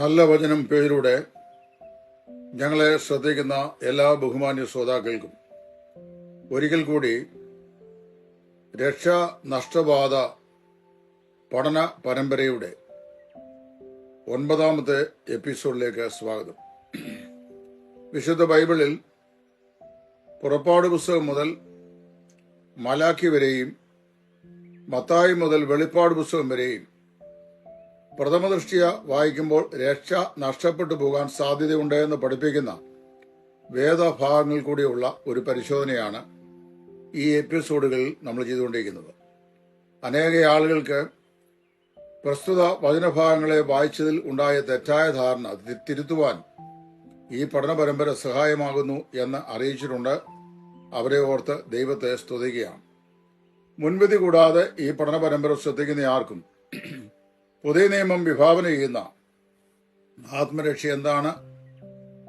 നല്ല വചനം പേരിലൂടെ ഞങ്ങളെ ശ്രദ്ധിക്കുന്ന എല്ലാ ബഹുമാന്യ ശ്രോതാക്കൾക്കും ഒരിക്കൽ കൂടി രക്ഷാ നഷ്ടബാധ പഠന പരമ്പരയുടെ ഒൻപതാമത്തെ എപ്പിസോഡിലേക്ക് സ്വാഗതം. വിശുദ്ധ ബൈബിളിൽ പുറപ്പാട് പുസ്തകം മുതൽ മലാഖി വരെയും മത്തായി മുതൽ വെളിപ്പാട് പുസ്തകം വരെയും പ്രഥമദൃഷ്ടിയ വായിക്കുമ്പോൾ രക്ഷ നഷ്ടപ്പെട്ടു പോകാൻ സാധ്യതയുണ്ട് എന്ന് പഠിപ്പിക്കുന്ന വേദഭാഗങ്ങൾ കൂടിയുള്ള ഒരു പരിശോധനയാണ് ഈ എപ്പിസോഡുകളിൽ നമ്മൾ ചെയ്തുകൊണ്ടിരിക്കുന്നത്. അനേക ആളുകൾക്ക് പ്രസ്തുത വചനഭാഗങ്ങളെ വായിച്ചതിൽ ഉണ്ടായ തെറ്റായ ധാരണ തിരുത്തുവാൻ ഈ പഠന പരമ്പര സഹായമാകുന്നു എന്ന് അറിയിച്ചിട്ടുണ്ട്. അവരെ ഓർത്ത് ദൈവത്തെ സ്തുതിക്കുകയാണ്. മുൻവിധി കൂടാതെ ഈ പഠന പരമ്പര ശ്രദ്ധിക്കുന്ന ആർക്കും പുതിയ നിയമം വിഭാവന ചെയ്യുന്ന ആത്മരക്ഷ എന്താണ്?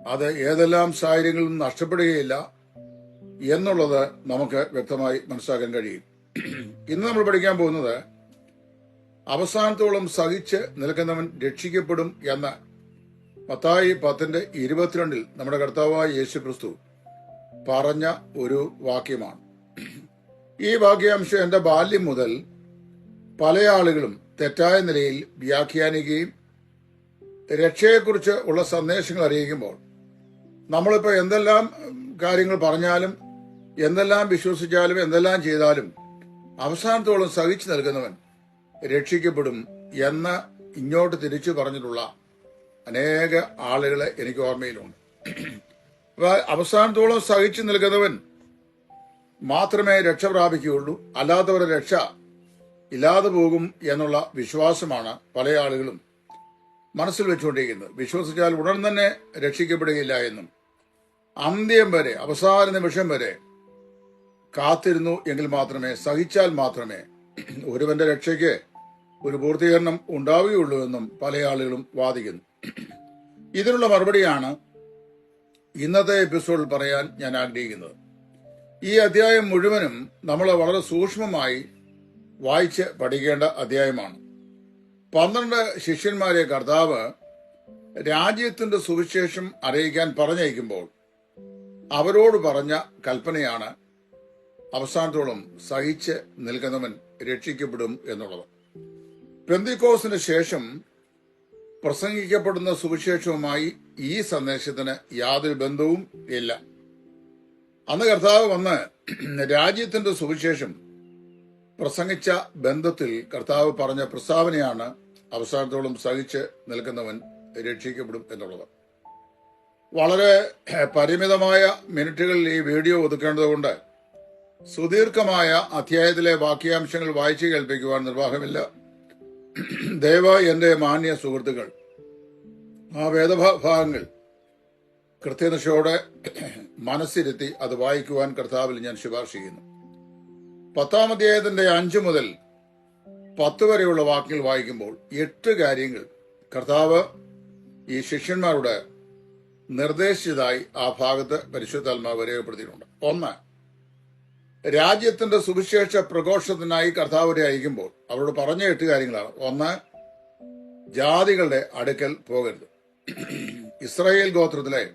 അത് ഏതെല്ലാം സാഹചര്യങ്ങളിലും നഷ്ടപ്പെടുകയില്ല എന്നുള്ളത് നമുക്ക് വ്യക്തമായി മനസ്സിലാക്കാൻ കഴിയും. ഇന്ന് നമ്മൾ പഠിക്കാൻ പോകുന്നത് അവസാനത്തോളം സഹിച്ച് നിൽക്കുന്നവൻ രക്ഷിക്കപ്പെടും എന്ന് പത്തായി പത്തിന്റെ ഇരുപത്തിരണ്ടിൽ നമ്മുടെ കർത്താവായ യേശു ക്രിസ്തു പറഞ്ഞ ഒരു വാക്യമാണ്. ഈ വാക്യാംശം എന്റെ ബാല്യം മുതൽ പല ആളുകളും തെറ്റായ നിലയിൽ വ്യാഖ്യാനിക്കുകയും രക്ഷയെക്കുറിച്ച് ഉള്ള സന്ദേശങ്ങൾ അറിയിക്കുമ്പോൾ നമ്മളിപ്പോൾ എന്തെല്ലാം കാര്യങ്ങൾ പറഞ്ഞാലും എന്തെല്ലാം വിശ്വസിച്ചാലും എന്തെല്ലാം ചെയ്താലും അവസാനത്തോളം സഹിച്ചു നിൽക്കുന്നവൻ രക്ഷിക്കപ്പെടും എന്ന് ഇങ്ങോട്ട് തിരിച്ചു പറഞ്ഞിട്ടുള്ള അനേക ആളുകളെ എനിക്ക് ഓർമ്മയിലുണ്ട്. അവസാനത്തോളം സഹിച്ചു നിൽക്കുന്നവൻ മാത്രമേ രക്ഷ പ്രാപിക്കുകയുള്ളൂ. അല്ലാത്തവരുടെ രക്ഷ ഇല്ലാതെ പോകും എന്നുള്ള വിശ്വാസമാണ് പല ആളുകളും മനസ്സിൽ വെച്ചുകൊണ്ടിരിക്കുന്നത്. വിശ്വസിച്ചാൽ ഉടൻ തന്നെ രക്ഷിക്കപ്പെടുകയില്ല എന്നും. അന്ത്യം വരെ അവസാന നിമിഷം വരെ കാത്തിരുന്നു എങ്കിൽ മാത്രമേ സഹിച്ചാൽ മാത്രമേ ഒരുവന്റെ രക്ഷയ്ക്ക് ഒരു പൂർത്തീകരണം ഉണ്ടാവുകയുള്ളൂ എന്നും പല ആളുകളും വാദിക്കുന്നു. ഇതിനുള്ള മറുപടിയാണ് ഇന്നത്തെ എപ്പിസോഡിൽ പറയാൻ ഞാൻ ആഗ്രഹിക്കുന്നത്. ഈ അധ്യായം മുഴുവനും നമ്മളെ വളരെ സൂക്ഷ്മമായി വായിച്ച് പഠിക്കേണ്ട അധ്യായമാണ്. പന്ത്രണ്ട് ശിഷ്യന്മാരെ കർത്താവ് രാജ്യത്തിന്റെ സുവിശേഷം അറിയിക്കാൻ പറഞ്ഞയക്കുമ്പോൾ അവരോട് പറഞ്ഞ കൽപ്പനയാണ് അവസാനത്തോളം സഹിച്ച് നിൽക്കുന്നവൻ രക്ഷിക്കപ്പെടും എന്നുള്ളത്. പെന്തിക്കോസിന് ശേഷം പ്രസംഗിക്കപ്പെടുന്ന സുവിശേഷവുമായി ഈ സന്ദേശത്തിന് യാതൊരു ബന്ധവും ഇല്ല. അന്ന് കർത്താവ് വന്ന് രാജ്യത്തിന്റെ സുവിശേഷം പ്രസംഗിച്ച ബന്ധത്തിൽ കർത്താവ് പറഞ്ഞ പ്രസ്താവനയാണ് അവസാനത്തോളം സഹിച്ച് നിൽക്കുന്നവൻ രക്ഷിക്കപ്പെടും എന്നുള്ളത്. വളരെ പരിമിതമായ മിനിറ്റുകളിൽ ഈ വീഡിയോ ഒതുക്കേണ്ടതുകൊണ്ട് സുദീർഘമായ അധ്യായത്തിലെ വാക്യാംശങ്ങൾ വായിച്ചു കേൾപ്പിക്കുവാൻ നിർവാഹമില്ല. ദയവ എന്റെ മാന്യ സുഹൃത്തുക്കൾ ആ വേദഭാഗങ്ങൾ കൃത്യനിഷ്ഠയോടെ മനസ്സിരുത്തി അത് വായിക്കുവാൻ കർത്താവിൽ ഞാൻ ശുപാർശ ചെയ്യുന്നു. പത്താം അധ്യായത്തിന്റെ അഞ്ചു മുതൽ പത്ത് വരെയുള്ള വാക്കുകൾ വായിക്കുമ്പോൾ എട്ട് കാര്യങ്ങൾ കർത്താവ് ഈ ശിഷ്യന്മാരുടെ നിർദ്ദേശിച്ചതായി ആ ഭാഗത്ത് പരിശുദ്ധാത്മാവ് രേഖപ്പെടുത്തിയിട്ടുണ്ട്. ഒന്ന് രാജ്യത്തിന്റെ സുവിശേഷ പ്രഘോഷത്തിനായി കർത്താവരെ അയക്കുമ്പോൾ അവരോട് പറഞ്ഞ എട്ട് കാര്യങ്ങളാണ്. ഒന്ന് ജാതികളുടെ അടുക്കൽ പോകരുത്. ഇസ്രായേൽ ഗോത്രത്തിലെ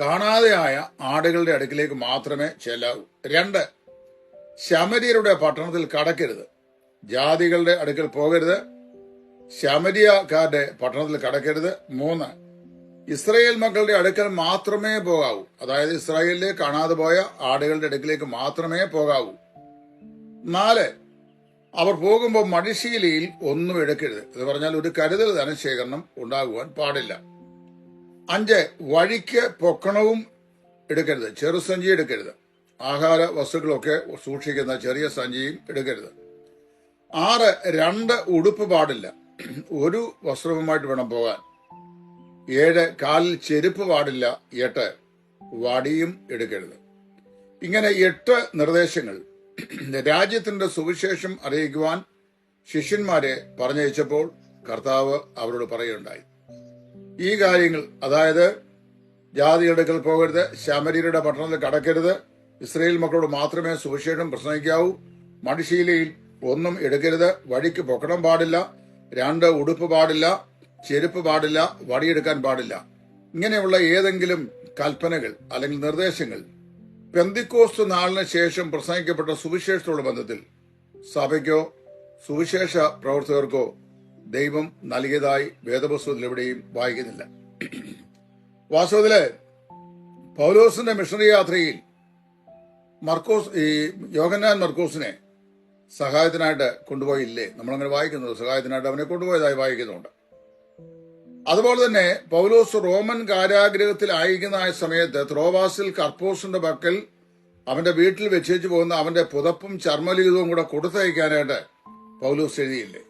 കാണാതെയായ ആടുകളുടെ അടുക്കിലേക്ക് മാത്രമേ ചെല്ലാവൂ. രണ്ട് ശമരിയരുടെ പട്ടണത്തിൽ കടക്കരുത്. ജാതികളുടെ അടുക്കൽ പോകരുത്. ശമരിയക്കാരുടെ പട്ടണത്തിൽ കടക്കരുത്. മൂന്ന് ഇസ്രായേൽ മക്കളുടെ അടുക്കൽ മാത്രമേ പോകാവൂ. അതായത് ഇസ്രായേലിലെ കാണാതെ പോയ ആടുകളുടെ അടുക്കിലേക്ക് മാത്രമേ പോകാവൂ. നാല് അവർ പോകുമ്പോൾ മടിശീലയിൽ ഒന്നും എടുക്കരുത്. എന്ന് പറഞ്ഞാൽ ഒരു കരുതൽ ധനശേഖരണം ഉണ്ടാകുവാൻ പാടില്ല. അഞ്ച് വഴിക്ക് പൊക്കണവും എടുക്കരുത്. ചെറുസഞ്ചി എടുക്കരുത്. ആഹാര വസ്തുക്കളൊക്കെ സൂക്ഷിക്കുന്ന ചെറിയ സഞ്ചിയും എടുക്കരുത്. ആറ് രണ്ട് ഉടുപ്പ് പാടില്ല. ഒരു വസ്ത്രവുമായിട്ട് വേണം പോകാൻ. ഏഴ് കാലിൽ ചെരുപ്പ് പാടില്ല. എട്ട് വടിയും എടുക്കരുത്. ഇങ്ങനെ എട്ട് നിർദ്ദേശങ്ങൾ. രാജ്യത്തിന്റെ സുവിശേഷം അറിയിക്കുവാൻ ശിഷ്യന്മാരെ പറഞ്ഞയച്ചപ്പോൾ കർത്താവ് അവരോട് പറയുകയുണ്ടായി. ഈ കാര്യങ്ങൾ അതായത് ജാതിയെടുക്കൽ പോകരുത് ശമരിയുടെ പട്ടണത്തിൽ കടക്കരുത് ഇസ്രയേൽ മക്കളോട് മാത്രമേ സുവിശേഷം പ്രസംഗിക്കാവൂ. മടിശീലയിൽ ഒന്നും എടുക്കരുത്. വഴിക്ക് പൊക്കണം പാടില്ല. രണ്ട് ഉടുപ്പ് പാടില്ല. ചെരുപ്പ് പാടില്ല. വടിയെടുക്കാൻ പാടില്ല. ഇങ്ങനെയുള്ള ഏതെങ്കിലും കൽപ്പനകൾ അല്ലെങ്കിൽ നിർദ്ദേശങ്ങൾ പെന്തിക്കോസ്റ്റ് നാളിന് ശേഷം പ്രസംഗിക്കപ്പെട്ട സുവിശേഷത്തോട് ബന്ധത്തിൽ സഭയ്ക്കോ സുവിശേഷ പ്രവർത്തകർക്കോ ദൈവം നൽകിയതായി വേദപുസ്തകത്തിൽ എവിടെയും വായിക്കുന്നില്ല. വാസ്തവത്തിൽ പൗലോസിന്റെ മിഷണറി യാത്രയിൽ മർക്കോസ് ഈ യോഹന്നാൻ മർക്കോസിനെ സഹായത്തിനായിട്ട് കൊണ്ടുപോയില്ലേ? നമ്മളങ്ങനെ വായിക്കുന്നത് സഹായത്തിനായിട്ട് അവനെ കൊണ്ടുപോയതായി വായിക്കുന്നുണ്ട്. അതുപോലെ തന്നെ പൗലോസ് റോമൻ ആ സമയത്ത് ത്രോവാസിൽ കർപ്പോസിന്റെ പക്കൽ അവന്റെ വീട്ടിൽ വെച്ചേച്ചു പോകുന്ന അവന്റെ പുതപ്പും ചർമ്മലിഖിതവും കൂടെ കൊടുത്തയക്കാനായിട്ട് പൗലോസ് എഴുതിയില്ലേ?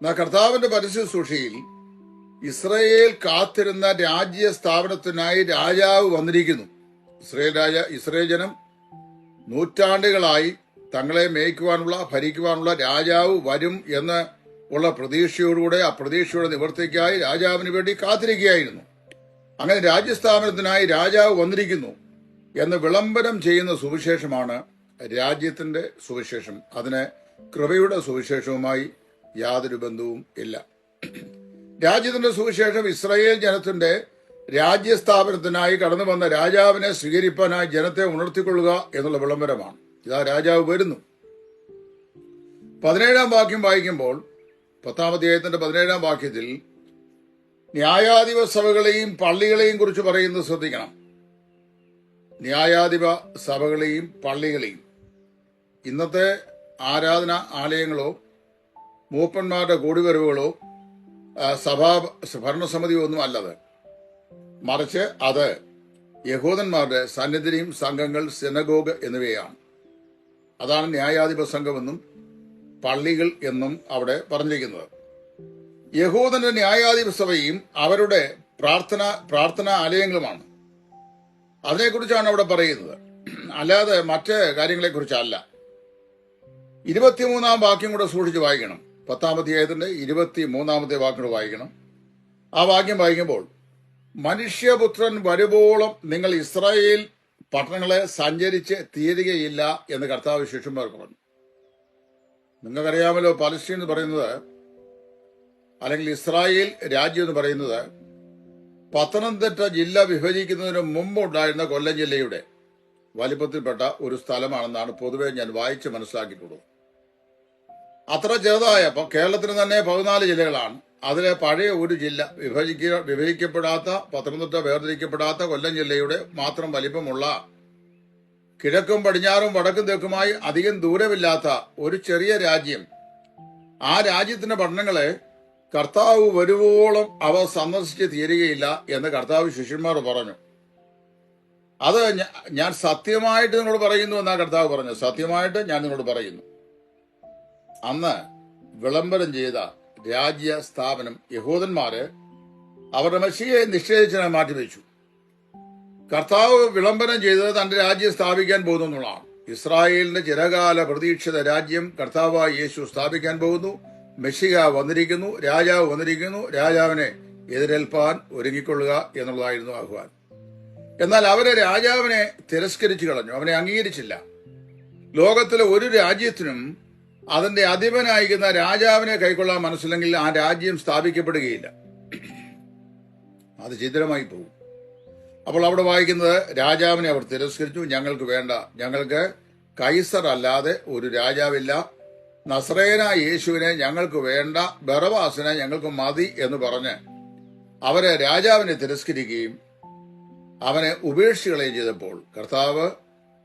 എന്നാ കർത്താവിന്റെ പരസ്യ സൂക്ഷിയിൽ ഇസ്രയേൽ കാത്തിരുന്ന രാജ്യ സ്ഥാപനത്തിനായി രാജാവ് വന്നിരിക്കുന്നു. ഇസ്രയേൽ രാജ ഇസ്രയേൽ ജനം നൂറ്റാണ്ടുകളായി തങ്ങളെ മേയ്ക്കുവാനുള്ള ഭരിക്കുവാനുള്ള രാജാവ് വരും എന്ന് ഉള്ള പ്രതീക്ഷയോടുകൂടെ ആ പ്രതീക്ഷയുടെ നിവർത്തിക്കായി രാജാവിന് വേണ്ടി കാത്തിരിക്കുകയായിരുന്നു. അങ്ങനെ രാജ്യസ്ഥാപനത്തിനായി രാജാവ് വന്നിരിക്കുന്നു എന്ന് വിളംബരം ചെയ്യുന്ന സുവിശേഷമാണ് രാജ്യത്തിന്റെ സുവിശേഷം. അതിന് കൃപയുടെ സുവിശേഷവുമായി യാതൊരു ബന്ധവും ഇല്ല. രാജ്യത്തിന്റെ സുവിശേഷം ഇസ്രായേൽ ജനത്തിന്റെ രാജ്യസ്ഥാപനത്തിനായി കടന്നു വന്ന രാജാവിനെ സ്വീകരിപ്പാനായി ജനത്തെ ഉണർത്തിക്കൊള്ളുക എന്നുള്ള വിളംബരമാണ്. ഇതാ രാജാവ് വരുന്നു. പതിനേഴാം വാക്യം വായിക്കുമ്പോൾ പത്താം അധ്യായത്തിന്റെ പതിനേഴാം വാക്യത്തിൽ ന്യായാധിപ സഭകളെയും പള്ളികളെയും കുറിച്ച് പറയുന്നത് ശ്രദ്ധിക്കണം. ന്യായാധിപ സഭകളെയും പള്ളികളെയും. ഇന്നത്തെ ആരാധന ആലയങ്ങളോ മൂപ്പന്മാരുടെ കൂടിവരവുകളോ സഭാ ഭരണസമിതിയോ ഒന്നും അല്ലത്. മറിച്ച് അത് യഹൂദന്മാരുടെ സന്നിധിയും സംഘങ്ങൾ സിനഗോഗ് എന്നിവയാണ്. അതാണ് ന്യായാധിപ സംഘമെന്നും പള്ളികൾ എന്നും അവിടെ പറഞ്ഞിരിക്കുന്നത്. യഹൂദന്റെ ന്യായാധിപ സഭയും അവരുടെ പ്രാർത്ഥന പ്രാർത്ഥനാ ആലയങ്ങളുമാണ്. അതിനെക്കുറിച്ചാണ് അവിടെ പറയുന്നത്. അല്ലാതെ മറ്റ് കാര്യങ്ങളെക്കുറിച്ചല്ല. ഇരുപത്തിമൂന്നാം വാക്യം കൂടെ സൂക്ഷിച്ച് വായിക്കണം. പത്താമത്തെ ഏതിന്റെ ഇരുപത്തി മൂന്നാമത്തെ വാക്യം വായിക്കണം. ആ വാക്യം വായിക്കുമ്പോൾ മനുഷ്യപുത്രൻ വരുവോളം നിങ്ങൾ ഇസ്രായേൽ പട്ടണങ്ങളെ സഞ്ചരിച്ച് തീരുകയില്ല എന്ന് കർത്താവ് ശിഷ്യന്മാർ പറഞ്ഞു. നിങ്ങൾക്കറിയാമല്ലോ പലസ്തീൻ എന്ന് പറയുന്നത് അല്ലെങ്കിൽ ഇസ്രായേൽ രാജ്യം എന്ന് പറയുന്നത് പത്തനംതിട്ട ജില്ല വിഭജിക്കുന്നതിന് മുമ്പുണ്ടായിരുന്ന കൊല്ലം ജില്ലയുടെ വലിപ്പത്തിൽപ്പെട്ട ഒരു സ്ഥലമാണെന്നാണ് പൊതുവെ ഞാൻ വായിച്ച് മനസ്സിലാക്കിയിട്ടുള്ളത്. അത്ര ചെറുതായ കേരളത്തിന് തന്നെ പതിനാല് ജില്ലകളാണ്. അതിലെ പഴയ ഒരു ജില്ല വിഭജിക്ക വിഭജിക്കപ്പെടാത്ത പത്തനംതിട്ട വേർതിരിക്കപ്പെടാത്ത കൊല്ലം ജില്ലയുടെ മാത്രം വലിപ്പമുള്ള കിഴക്കും പടിഞ്ഞാറും വടക്കും തെക്കുമായി അധികം ദൂരമില്ലാത്ത ഒരു ചെറിയ രാജ്യം. ആ രാജ്യത്തിന്റെ പഠനങ്ങളെ കർത്താവ് വരുവോളം അവ സന്ദർശിച്ച് തീരുകയില്ല എന്ന് കർത്താവ് ശിഷ്യന്മാർ പറഞ്ഞു. അത് ഞാൻ സത്യമായിട്ട് നിങ്ങളോട് പറയുന്നു എന്നാ കർത്താവ് പറഞ്ഞു. സത്യമായിട്ട് ഞാൻ നിങ്ങളോട് പറയുന്നു. അന്ന് വിളംബരം ചെയ്ത രാജ്യ സ്ഥാപനം യഹൂദന്മാര് അവരുടെ മെസ്സിയെ നിഷേധിച്ചതിനെ മാറ്റിവെച്ചു. കർത്താവ് വിളംബരം ചെയ്തത് തന്റെ രാജ്യം സ്ഥാപിക്കാൻ പോകുന്നു എന്നുള്ളതാണ്. ഇസ്രായേലിന്റെ ചിരകാല പ്രതീക്ഷിത രാജ്യം കർത്താവായ യേശു സ്ഥാപിക്കാൻ പോകുന്നു. മെസ്സിക വന്നിരിക്കുന്നു രാജാവ് വന്നിരിക്കുന്നു രാജാവിനെ എതിരേൽപ്പാൻ ഒരുങ്ങിക്കൊള്ളുക എന്നുള്ളതായിരുന്നു ആഹ്വാനം. എന്നാൽ അവരെ രാജാവിനെ തിരസ്കരിച്ചു കളഞ്ഞു അവനെ അംഗീകരിച്ചില്ല. ലോകത്തിലെ ഒരു രാജ്യത്തിനും അതിന്റെ അധിപനായിരിക്കുന്ന രാജാവിനെ കൈക്കൊള്ളാൻ മനസ്സില്ലെങ്കിൽ ആ രാജ്യം സ്ഥാപിക്കപ്പെടുകയില്ല. അത് ചിത്രമായി പോകും അപ്പോൾ അവിടെ വായിക്കുന്നത് രാജാവിനെ അവർ തിരസ്കരിച്ചു. ഞങ്ങൾക്ക് വേണ്ട. ഞങ്ങൾക്ക് കൈസർ അല്ലാതെ ഒരു രാജാവില്ല. നസ്രേന യേശുവിനെ ഞങ്ങൾക്ക് വേണ്ട. ബറവാസിനെ ഞങ്ങൾക്ക് മതി എന്ന് പറഞ്ഞ് അവരെ രാജാവിനെ തിരസ്കരിക്കുകയും അവനെ ഉപേക്ഷിക്കുകയും ചെയ്തപ്പോൾ കർത്താവ്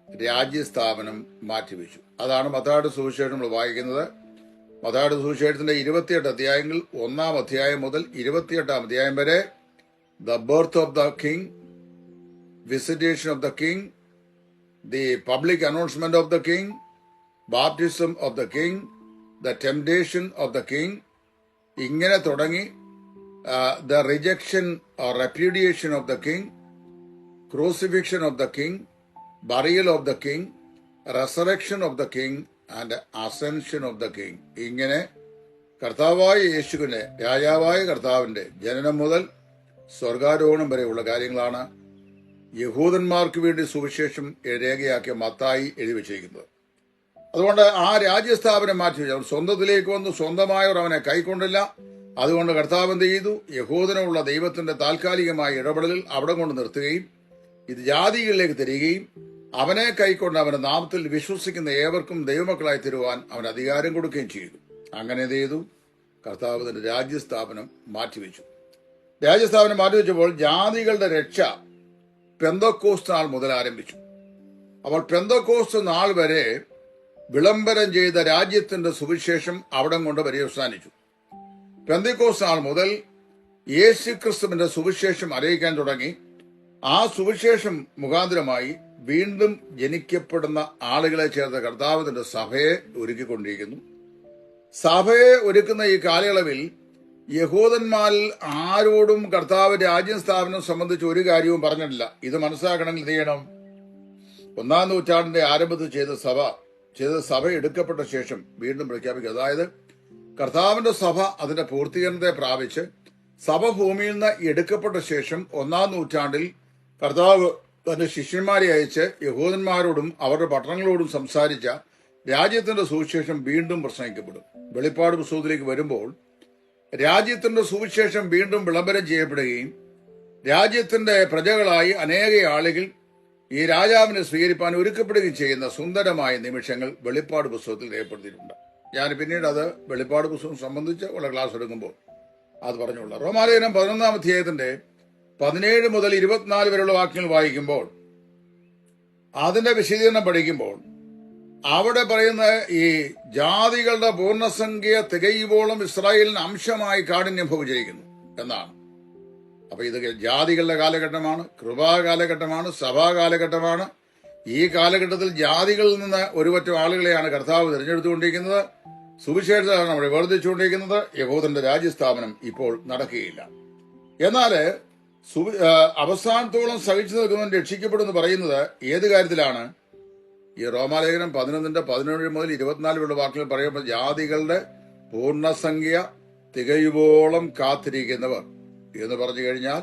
രാജ്യസ്ഥാപനം മാറ്റിവെച്ചു. അതാണ് മതാട് സുവിശേഷം നമ്മൾ വായിക്കുന്നത്. മതാട് സുവിശേഷത്തിന്റെ ഇരുപത്തിയെട്ട് അധ്യായങ്ങൾ ഒന്നാം അധ്യായം മുതൽ ഇരുപത്തിയെട്ടാം അധ്യായം വരെ the birth of the king visitation of the king the public announcement of the king baptism of the king the temptation of the king. ഇങ്ങനെ തുടങ്ങി the rejection repudiation of the king crucifixion of the king burial of the king resurrection of the king and ascension of the king ഇങ്ങനെ കർത്താവായ യേശുവിന്റെ രാജാവായ കർത്താവിന്റെ ജനനം മുതൽ സ്വർഗാരോഹണം വരെയുള്ള കാര്യങ്ങളാണ് യഹൂദന്മാർക്ക് വേണ്ടി സുവിശേഷം രേഖയാക്കിയ മത്തായി എഴുതി വച്ചിരിക്കുന്നത്. അതുകൊണ്ട് ആ രാജ്യസ്ഥാപനം മാറ്റി വെച്ചു. അവൻ സ്വന്തത്തിലേക്ക് വന്നു സ്വന്തമായവർ അവനെ കൈക്കൊണ്ടില്ല. അതുകൊണ്ട് കർത്താവ് എന്ത് ചെയ്തു? യഹൂദനുള്ള ദൈവത്തിന്റെ താൽക്കാലികമായ ഇടപെടലിൽ അവിടെ കൊണ്ട് നിർത്തുകയും ഇത് ജാതികളിലേക്ക് തരികയും അവനെ കൈക്കൊണ്ട് അവന്റെ നാമത്തിൽ വിശ്വസിക്കുന്ന ഏവർക്കും ദൈവമക്കളായി തരുവാൻ അവൻ അധികാരം കൊടുക്കുകയും ചെയ്തു. അങ്ങനെ ചെയ്തു? കർത്താവ് തന്റെ രാജ്യസ്ഥാപനം മാറ്റിവെച്ചു. രാജ്യസ്ഥാപനം മാറ്റിവെച്ചപ്പോൾ ജാതികളുടെ രക്ഷ പെന്തക്കോസ് നാൾ മുതൽ ആരംഭിച്ചു. അപ്പോൾ പെന്തക്കോസ് നാൾ വരെ വിളംബരം ചെയ്ത രാജ്യത്തിന്റെ സുവിശേഷം അവിടം കൊണ്ട് പര്യവസാനിച്ചു. പെന്തക്കോസ് നാൾ മുതൽ യേശു ക്രിസ്തുവിന്റെ സുവിശേഷം അറിയിക്കാൻ തുടങ്ങി. ആ സുവിശേഷം മുഖാന്തരമായി വീണ്ടും ജനിക്കപ്പെടുന്ന ആളുകളെ ചേർത്ത കർത്താവ് തന്റെ സഭയെ ഒരുക്കിക്കൊണ്ടിരിക്കുന്നു. സഭയെ ഒരുക്കുന്ന ഈ കാലയളവിൽ യഹൂദന്മാരിൽ ആരോടും കർത്താവ് രാജ്യം സ്ഥാപനം സംബന്ധിച്ച് ഒരു കാര്യവും പറഞ്ഞിട്ടില്ല. ഇത് മനസ്സിലാക്കണമെങ്കിൽ ചെയ്യണം? ഒന്നാം നൂറ്റാണ്ടിന്റെ ആരംഭത്തിൽ ചെയ്ത സഭ ചെയ്ത സഭ എടുക്കപ്പെട്ട ശേഷം വീണ്ടും പ്രഖ്യാപിക്കുക. അതായത് കർത്താവിന്റെ സഭ അതിന്റെ പൂർത്തീകരണത്തെ പ്രാപിച്ച് സഭ ഭൂമിയിൽ നിന്ന് എടുക്കപ്പെട്ട ശേഷം ഒന്നാം നൂറ്റാണ്ടിൽ കർത്താവ് തന്റെ ശിഷ്യന്മാരെ അയച്ച് യഹൂദന്മാരോടും അവരുടെ പട്ടണങ്ങളോടും സംസാരിച്ച രാജ്യത്തിന്റെ സുവിശേഷം വീണ്ടും പ്രസംഗിക്കപ്പെടും. വെളിപ്പാട് പുസ്തകത്തിലേക്ക് വരുമ്പോൾ രാജ്യത്തിന്റെ സുവിശേഷം വീണ്ടും വിളംബരം ചെയ്യപ്പെടുകയും രാജ്യത്തിന്റെ പ്രജകളായി അനേക ആളുകൾ ഈ രാജാവിനെ സ്വീകരിപ്പാൻ ഒരുക്കപ്പെടുകയും ചെയ്യുന്ന സുന്ദരമായ നിമിഷങ്ങൾ വെളിപ്പാട് പുസ്തകത്തിൽ രേഖപ്പെടുത്തിയിട്ടുണ്ട്. ഞാൻ പിന്നീട് അത് വെളിപ്പാട് പുസ്തകം സംബന്ധിച്ച് ഉള്ള ക്ലാസ് എടുക്കുമ്പോൾ അത് പറഞ്ഞുള്ള റോമാലയനം പതിനൊന്നാം അധ്യായത്തിന്റെ പതിനേഴ് മുതൽ ഇരുപത്തിനാല് വരെയുള്ള വാക്യങ്ങൾ വായിക്കുമ്പോൾ അതിന്റെ വിശദീകരണം പഠിക്കുമ്പോൾ അവിടെ പറയുന്ന ഈ ജാതികളുടെ പൂർണസംഖ്യ തികയുവോളം ഇസ്രായേലിന് അംശമായി കാഠിന്യം ഭവിച്ചിരിക്കുന്നു എന്നാണ്. അപ്പൊ ഇത് ജാതികളുടെ കാലഘട്ടമാണ് കൃപാ കാലഘട്ടമാണ് സഭാ കാലഘട്ടമാണ്. ഈ കാലഘട്ടത്തിൽ ജാതികളിൽ നിന്ന് ഒരുപറ്റം ആളുകളെയാണ് കർത്താവ് തിരഞ്ഞെടുത്തുകൊണ്ടിരിക്കുന്നത്. സുവിശേഷമാണ് അവിടെ വേർതിച്ചുകൊണ്ടിരിക്കുന്നത് യഹൂദന്റെ രാജ്യസ്ഥാപനം ഇപ്പോൾ നടക്കുകയില്ല. ആ, അവസാനത്തോളം സഹിച്ചു നിൽക്കുന്നവൻ രക്ഷിക്കപ്പെടുമെന്ന് പറയുന്നത് ഏത് കാര്യത്തിലാണ്? ഈ റോമാലേഖനം പതിനൊന്നിന്റെ പതിനേഴ് മുതൽ ഇരുപത്തിനാല് വരെയുള്ള വാക്കുകൾ പറയുമ്പോൾ ജാതികളുടെ പൂർണസംഖ്യ തികയുവോളം കാത്തിരിക്കുന്നവർ എന്ന് പറഞ്ഞു കഴിഞ്ഞാൽ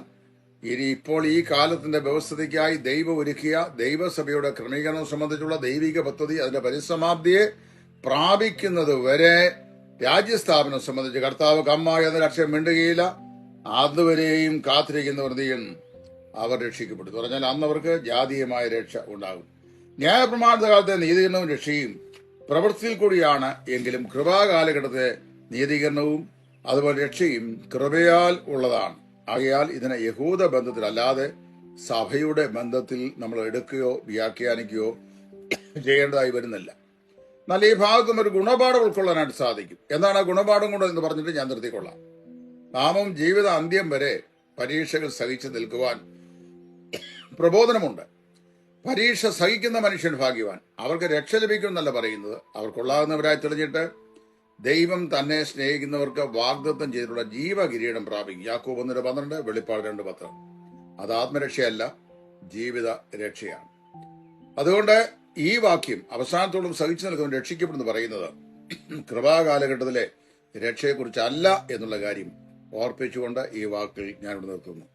ഇനി ഇപ്പോൾ ഈ കാലത്തിന്റെ വ്യവസ്ഥതയ്ക്കായി ദൈവം ഒരുക്കിയ ദൈവസഭയുടെ ക്രമീകരണം സംബന്ധിച്ചുള്ള ദൈവിക പദ്ധതി അതിന്റെ പരിസമാപ്തിയെ പ്രാപിക്കുന്നത് വരെ രാജ്യസ്ഥാപനം സംബന്ധിച്ച് കർത്താവ് കമ്മ എന്ന ലക്ഷ്യം മിണ്ടുകയില്ല. അതുവരെയും കാത്തിരിക്കുന്നവർ എന്ത് അവർ രക്ഷിക്കപ്പെടും എന്ന് പറഞ്ഞാൽ അന്ന് അവർക്ക് ജാതീയമായ രക്ഷ ഉണ്ടാകും. ന്യായപ്രമാണത്തെ കാലത്തെ നീതീകരണവും രക്ഷയും പ്രവൃത്തിയിൽ കൂടിയാണ് എങ്കിലും കൃപാകാലഘട്ടത്തെ നീതീകരണവും അതുപോലെ രക്ഷയും കൃപയാൽ ഉള്ളതാണ്. ആകയാൽ ഇതിനെ യഹൂദ ബന്ധത്തിലല്ലാതെ സഭയുടെ ബന്ധത്തിൽ നമ്മൾ എടുക്കുകയോ വ്യാഖ്യാനിക്കുകയോ ചെയ്യേണ്ടതായി വരുന്നില്ല. നല്ല ഈ ഭാഗത്തും ഒരു ഗുണപാഠം ഉൾക്കൊള്ളാനായിട്ട് സാധിക്കും. എന്താണ് ഗുണപാഠം കൊണ്ട് എന്ന് പറഞ്ഞിട്ട് ഞാൻ നിർത്തിക്കൊള്ളാം. നാമം ജീവിത അന്ത്യം വരെ പരീക്ഷകൾ സഹിച്ചു നിൽക്കുവാൻ പ്രബോധനമുണ്ട്. പരീക്ഷ സഹിക്കുന്ന മനുഷ്യൻ ഭാഗ്യവാൻ. അവർക്ക് രക്ഷ ലഭിക്കുമെന്നല്ല പറയുന്നത്. അവർക്കുള്ളാകുന്നവരായി തെളിഞ്ഞിട്ട് ദൈവം തന്നെ സ്നേഹിക്കുന്നവർക്ക് വാഗ്ദത്തം ചെയ്തിട്ടുള്ള ജീവകിരീടം പ്രാപിക്കും. യാക്കോബ് ഒന്നിന് പന്ത്രണ്ട് വെളിപ്പാട് രണ്ട് പത്ത്. അത് ആത്മരക്ഷയല്ല ജീവിത രക്ഷയാണ്. അതുകൊണ്ട് ഈ വാക്യം അവസാനത്തോളം സഹിച്ചു നിൽക്കുന്ന രക്ഷിക്കപ്പെടുന്നു പറയുന്നത് കൃപാകാലഘട്ടത്തിലെ രക്ഷയെക്കുറിച്ചല്ല എന്നുള്ള കാര്യം ഓർപ്പിച്ചുകൊണ്ട് ഈ വാക്കിൽ ഞാനിവിടെ നിർത്തുന്നു.